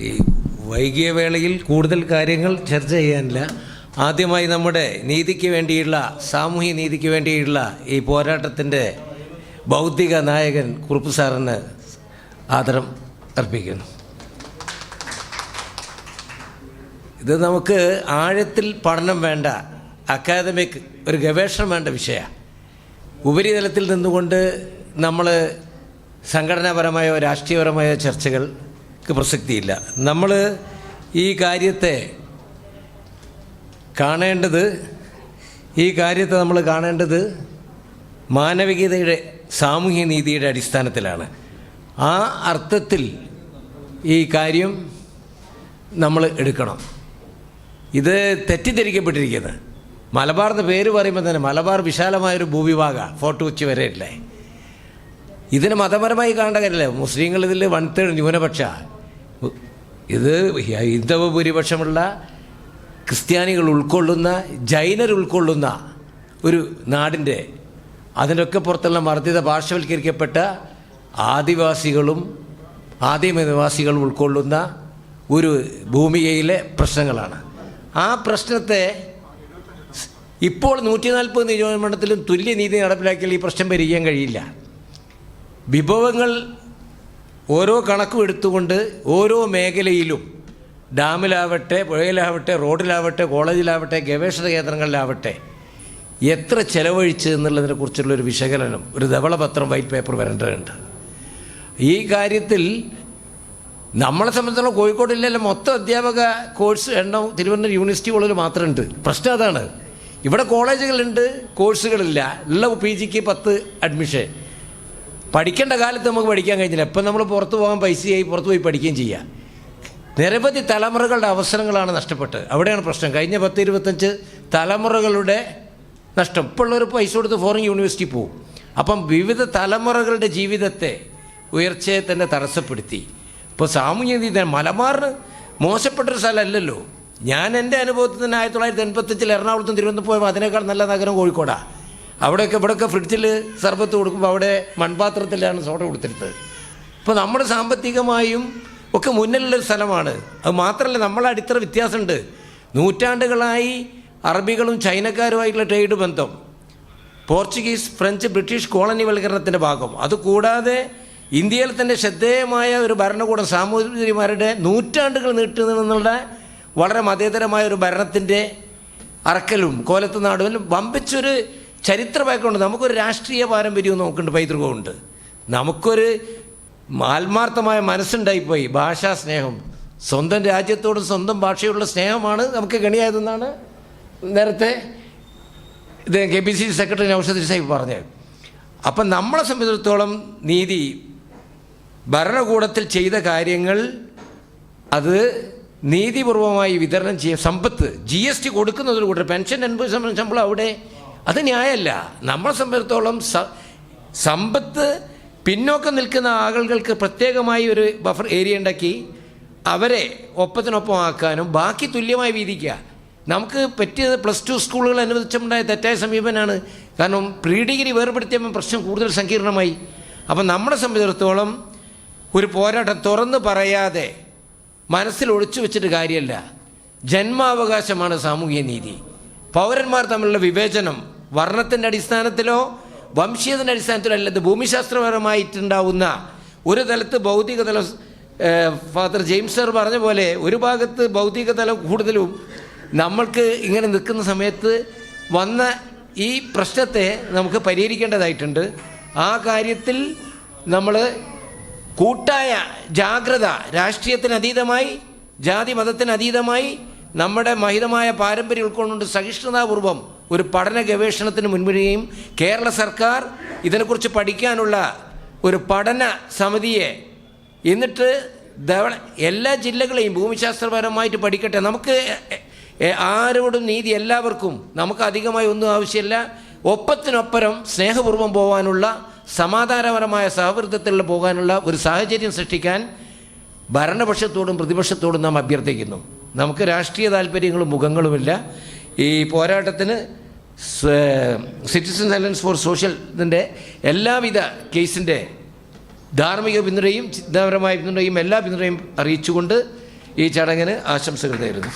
ഈ വൈകിയ വേളയിൽ കൂടുതൽ കാര്യങ്ങൾ ചർച്ച ചെയ്യാനില്ല. ആദ്യമായി നമ്മുടെ നീതിക്ക് വേണ്ടിയുള്ള സാമൂഹ്യ നീതിക്ക് വേണ്ടിയുള്ള ഈ പോരാട്ടത്തിന്റെ ബൗദ്ധിക നായകൻ കുറുപ്പ് സാറിന് ആദരം അർപ്പിക്കുന്നു. ഇത് നമുക്ക് ആഴത്തിൽ പഠനം വേണ്ട അക്കാദമിക് ഒരു ഗവേഷണം വേണ്ട വിഷയമാണ് ഉപരിതലത്തിൽ നിന്നുകൊണ്ട് നമ്മൾ സംഘടനാപരമായോ രാഷ്ട്രീയപരമായോ ചർച്ചകൾക്ക് പ്രസക്തിയില്ല. നമ്മൾ ഈ കാര്യത്തെ കാണേണ്ടത് ഈ കാര്യത്തെ നമ്മൾ കാണേണ്ടത് മാനവികതയുടെ സാമൂഹ്യ നീതിയുടെ അടിസ്ഥാനത്തിലാണ്. ആ അർത്ഥത്തിൽ ഈ കാര്യം നമ്മൾ എടുക്കണം. ഇത് തെറ്റിദ്ധരിക്കപ്പെട്ടിരിക്കുന്നത്. മലബാർ എന്ന പേര് പറയുമ്പോൾ തന്നെ മലബാർ വിശാലമായൊരു ഭൂവിഭാഗമാണ് ഫോർട്ട് കൊച്ചി വരെയല്ലേ ഇതിന് മതപരമായി കാണേണ്ട കാര്യമില്ല? മുസ്ലിങ്ങൾ ഇതിൽ വൺ തേർഡ് ന്യൂനപക്ഷ. ഇത് ഹൈന്ദവ ഭൂരിപക്ഷമുള്ള ക്രിസ്ത്യാനികൾ ഉൾക്കൊള്ളുന്ന ജൈനർ ഉൾക്കൊള്ളുന്ന ഒരു നാടിന്റെ അതിനൊക്കെ പുറത്തുള്ള മർദ്ദിത പാർശ്വവൽക്കരിക്കപ്പെട്ട ആദിവാസികളും ആദിമനിവാസികളും ഉൾക്കൊള്ളുന്ന ഒരു ഭൂമികയിലെ പ്രശ്നങ്ങളാണ്. ആ പ്രശ്നത്തെ ഇപ്പോൾ നൂറ്റി നാൽപ്പത് നിയോജകമണ്ഡലത്തിലും തുല്യനീതി നടപ്പിലാക്കിയാൽ ഈ പ്രശ്നം പരിഹരിക്കാൻ കഴിയില്ല. വിഭവങ്ങൾ ഓരോ കണക്കും എടുത്തുകൊണ്ട് ഓരോ മേഖലയിലും ഡാമിലാവട്ടെ പുഴയിലാവട്ടെ റോഡിലാവട്ടെ കോളേജിലാവട്ടെ ഗവേഷണ കേന്ദ്രങ്ങളിലാവട്ടെ എത്ര ചെലവഴിച്ച് എന്നുള്ളതിനെ കുറിച്ചുള്ള ഒരു വിശകലനം ഒരു ധവളപത്രം വൈറ്റ് പേപ്പർ വരേണ്ടതുണ്ട്. ഈ കാര്യത്തിൽ നമ്മളെ സംബന്ധിച്ചിടത്തോളം കോഴിക്കോടില്ലല്ലോ മൊത്തം അധ്യാപക കോഴ്സ് എണ്ണം തിരുവനന്തപുരം യൂണിവേഴ്സിറ്റി കോളേജിൽ മാത്രമുണ്ട്. പ്രശ്നം അതാണ്. ഇവിടെ കോളേജുകളുണ്ട് കോഴ്സുകളില്ല. ഉള്ള പി ജിക്ക് പത്ത് അഡ്മിഷൻ പഠിക്കേണ്ട കാലത്ത് നമുക്ക് പഠിക്കാൻ കഴിഞ്ഞില്ല. ഇപ്പം നമ്മൾ പുറത്തു പോകാൻ പൈസയായി പുറത്തു പോയി പഠിക്കുകയും ചെയ്യാം. നിരവധി തലമുറകളുടെ അവസരങ്ങളാണ് നഷ്ടപ്പെട്ടത്. അവിടെയാണ് പ്രശ്നം. കഴിഞ്ഞ പത്ത് ഇരുപത്തഞ്ച് തലമുറകളുടെ നഷ്ടം. ഇപ്പോൾ ഉള്ളവർ പൈസ കൊടുത്ത് ഫോറിൻ യൂണിവേഴ്സിറ്റി പോകും അപ്പം വിവിധ തലമുറകളുടെ ജീവിതത്തെ ഉയർച്ചയെ തന്നെ തടസ്സപ്പെടുത്തി. ഇപ്പോൾ സാമൂഹ്യ നീതി മലബാറിന് മോശപ്പെട്ടൊരു സ്ഥലമല്ലല്ലോ. ഞാൻ എന്റെ അനുഭവത്തിൽ തന്നെ ആയിരത്തി തൊള്ളായിരത്തി എൺപത്തഞ്ചിൽ എറണാകുളത്തും തിരുവനന്തപുരം അതിനേക്കാൾ നല്ല നഗരം കോഴിക്കോടാണ് അവിടെയൊക്കെ ഇവിടെയൊക്കെ ഫ്രിഡ്ജിൽ സർബത്ത് കൊടുക്കുമ്പോൾ അവിടെ മൺപാത്രത്തിലാണ് സോഡ കൊടുത്തിരുന്നത്. ഇപ്പോൾ നമ്മുടെ സാമ്പത്തികമായും ഒക്കെ മുന്നിലുള്ളൊരു സ്ഥലമാണ്. അത് മാത്രമല്ല നമ്മളെ അടിത്തറ വ്യത്യാസമുണ്ട്. നൂറ്റാണ്ടുകളായി അറബികളും ചൈനക്കാരുമായിട്ടുള്ള ട്രേഡ് ബന്ധം. പോർച്ചുഗീസ് ഫ്രഞ്ച് ബ്രിട്ടീഷ് കോളനിവൽക്കരണത്തിന്റെ ഭാഗം. അതുകൂടാതെ ഇന്ത്യയിൽ തന്നെ ശ്രദ്ധേയമായ ഒരു ഭരണകൂടം സാമൂതിരിമാരുടെ നൂറ്റാണ്ടുകൾ നീട്ടു നിന്നുള്ള വളരെ മതേതരമായ ഒരു ഭരണത്തിന്റെ അറക്കലും കോലത്ത് നാടും വമ്പിച്ചൊരു ചരിത്ര ബാക്ക്ഗ്രൗണ്ട് നമുക്കൊരു രാഷ്ട്രീയ പാരമ്പര്യവും നമുക്കുണ്ട് പൈതൃകമുണ്ട്. നമുക്കൊരു ആത്മാർത്ഥമായ മനസ്സുണ്ടായിപ്പോയി ഭാഷാ സ്നേഹം. സ്വന്തം രാജ്യത്തോടും സ്വന്തം ഭാഷയോടുള്ള സ്നേഹമാണ് നമുക്ക് ഗണിയായതെന്നാണ് നേരത്തെ ഇത് K P C C secretary Naushad Sahib പറഞ്ഞത്. അപ്പം നമ്മളെ സംബന്ധിച്ചിടത്തോളം നീതി ഭരണകൂടത്തിൽ ചെയ്ത കാര്യങ്ങൾ അത് നീതിപൂർവമായി വിതരണം ചെയ്യുക സമ്പത്ത് ജി എസ് ടി കൊടുക്കുന്നതിലൂടെ പെൻഷൻ എൺപത് ശതമാനം ശമ്പളം അവിടെ അത് ന്യായമല്ല നമ്മളെ സംബന്ധിച്ചിടത്തോളം സമ്പത്ത് പിന്നോക്കം നിൽക്കുന്ന ആളുകൾക്ക് പ്രത്യേകമായി ഒരു ബഫർ ഏരിയ ഉണ്ടാക്കി അവരെ ഒപ്പത്തിനൊപ്പം ആക്കാനും ബാക്കി തുല്യമായി വീതിക്കുക. നമുക്ക് പറ്റിയത് പ്ലസ് ടു സ്കൂളുകൾ അനുവദിച്ചുണ്ടായ തെറ്റായ സമീപനമാണ്. കാരണം പ്രീ ഡിഗ്രി വേർപെടുത്തിയപ്പോൾ പ്രശ്നം കൂടുതൽ സങ്കീർണമായി. അപ്പം നമ്മളെ സംബന്ധിച്ചിടത്തോളം ഒരു പോരാട്ടം തുറന്ന് പറയാതെ മനസ്സിൽ ഒളിച്ചു വെച്ചിട്ട് കാര്യമല്ല. ജന്മാവകാശമാണ് സാമൂഹ്യ നീതി. പൗരന്മാർ തമ്മിലുള്ള വിവേചനം വർണത്തിന്റെ അടിസ്ഥാനത്തിലോ വംശീയത്തിന്റെ അടിസ്ഥാനത്തിലോ അല്ല ഇത് ഭൂമിശാസ്ത്രപരമായിട്ടുണ്ടാവുന്ന ഒരു തലത്ത് ഭൗതിക തലം ഫാദർ ജെയിംസ് സർ പറഞ്ഞ പോലെ ഒരു ഭാഗത്ത് ഭൗതിക തലം കൂടുതലും നമ്മൾക്ക് ഇങ്ങനെ നിൽക്കുന്ന സമയത്ത് വന്ന ഈ പ്രശ്നത്തെ നമുക്ക് പരിഹരിക്കേണ്ടതായിട്ടുണ്ട്. ആ കാര്യത്തിൽ നമ്മൾ കൂട്ടായ ജാഗ്രത രാഷ്ട്രീയത്തിനതീതമായി ജാതി മതത്തിന് അതീതമായി നമ്മുടെ മഹിതമായ പാരമ്പര്യം ഉൾക്കൊണ്ടുകൊണ്ട് സഹിഷ്ണുതാപൂർവം ഒരു പഠന ഗവേഷണത്തിന് മുൻപിടുകയും കേരള സർക്കാർ ഇതിനെക്കുറിച്ച് പഠിക്കാനുള്ള ഒരു പഠന സമിതിയെ എന്നിട്ട് എല്ലാ ജില്ലകളെയും ഭൂമിശാസ്ത്രപരമായിട്ട് പഠിക്കട്ടെ. നമുക്ക് ആരോടും നീതി എല്ലാവർക്കും നമുക്ക് അധികമായി ഒന്നും ആവശ്യമില്ല. ഒപ്പത്തിനൊപ്പരം സ്നേഹപൂർവം പോകാനുള്ള സമാധാനപരമായ സൗഹൃദത്തിൽ പോകാനുള്ള ഒരു സാഹചര്യം സൃഷ്ടിക്കാൻ ഭരണപക്ഷത്തോടും പ്രതിപക്ഷത്തോടും നാം അഭ്യർത്ഥിക്കുന്നു. നമുക്ക് രാഷ്ട്രീയ താല്പര്യങ്ങളും മുഖങ്ങളുമില്ല. ഈ പോരാട്ടത്തിന് സിറ്റിസൺ അലയൻസ് ഫോർ സോഷ്യൽ ഇതിന്റെ എല്ലാവിധ കേസിന്റെ ധാർമ്മിക പിന്തുണയും ചിന്താപരമായ പിന്തുണയും എല്ലാ പിന്തുണയും അറിയിച്ചുകൊണ്ട് ഈ ചടങ്ങിന് ആശംസകൾ നേരുന്നു.